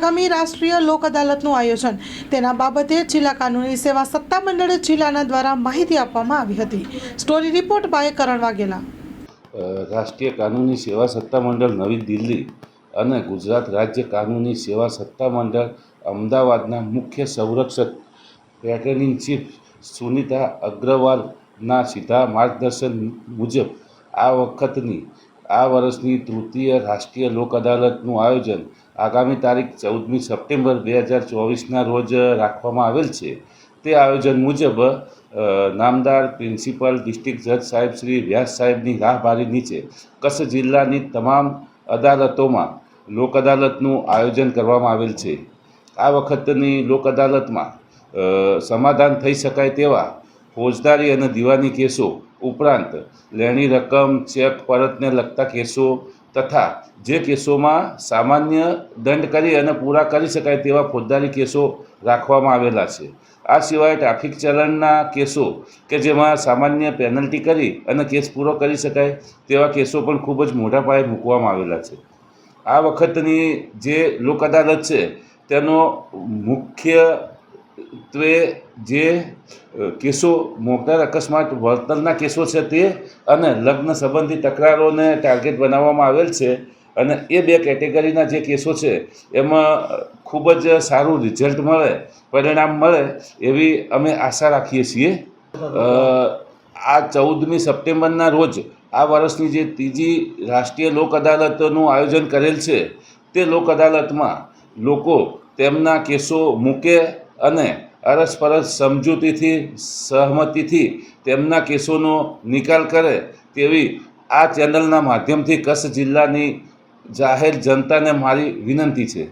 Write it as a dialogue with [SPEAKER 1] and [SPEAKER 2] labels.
[SPEAKER 1] આગામી રાષ્ટ્રીય લોક અદાલતનું આયોજન. તેના બાબતે જિલ્લા કાનૂની સેવા સત્તામંડળ જિલ્લાના દ્વારા માહિતી આપવામાં આવી હતી. Story report by Karan Vaghela.
[SPEAKER 2] રાષ્ટ્રીય કાનૂની સેવા સત્તામંડળ નવી દિલ્હી અને ગુજરાત રાજ્ય કાનૂની સેવા સત્તામંડળ અમદાવાદના મુખ્ય સંરક્ષક પેટર્નિંગ ચીફ સુનિતા અગ્રવાલના સીધા માર્ગદર્શન મુજબ આ વખતની આ વર્ષની તૃતીય રાષ્ટ્રીય લોક અદાલતનું આયોજન આગામી તારીખ ચૌદમી સપ્ટેમ્બર બે હજાર ચોવીસના રોજ રાખવામાં આવેલ છે. તે આયોજન મુજબ નામદાર પ્રિન્સિપલ ડિસ્ટ્રિક્ટ જજ સાહેબ શ્રી વ્યાસ સાહેબની રાહબારી નીચે કચ્છ જિલ્લાની તમામ અદાલતોમાં લોક અદાલતનું આયોજન કરવામાં આવેલ છે. આ વખતની લોક અદાલતમાં સમાધાન થઈ શકાય તેવા ફોજદારી અને દીવાની કેસો ઉપરાંત લેણી રકમ, ચેક, પરતને લગતા કેસો તથા જે કેસોમાં સામાન્ય દંડ કરી અને પૂરા કરી શકાય તેવા ફોજદારી કેસો રાખવામાં આવેલા છે. આ સિવાય ટ્રાફિક ચલણના કેસો કે જેમાં સામાન્ય પેનલ્ટી કરી અને કેસ પૂરો કરી શકાય તેવા કેસો પણ ખૂબ જ મોટા પાયે મૂકવામાં આવેલા છે. આ વખતની જે લોક અદાલત છે તેનો મુખ્યત્વે જે કેસો મોટર અકસ્માત વળતરના કેસો છે તે અને લગ્ન સંબંધી તકરારોને ટાર્ગેટ બનાવવામાં આવેલ છે અને એ બે કેટેગરીના જે કેસો છે એમાં ખૂબ જ સારું રિઝલ્ટ મળે, પરિણામ મળે એવી અમે આશા રાખીએ છીએ. આ ચૌદમી સપ્ટેમ્બરના રોજ આ વર્ષની જે ત્રીજી રાષ્ટ્રીય લોક અદાલતનું આયોજન કરેલ છે તે લોક અદાલતમાં લોકો તેમના કેસો મૂકે અને અરસપરસ સમજૂતીથી, સહમતિથી તેમના કેસોનો નિકાલ કરે તેવી આ ચેનલના માધ્યમથી કચ્છ જિલ્લાની જાહેર જનતાને મારી વિનંતી છે.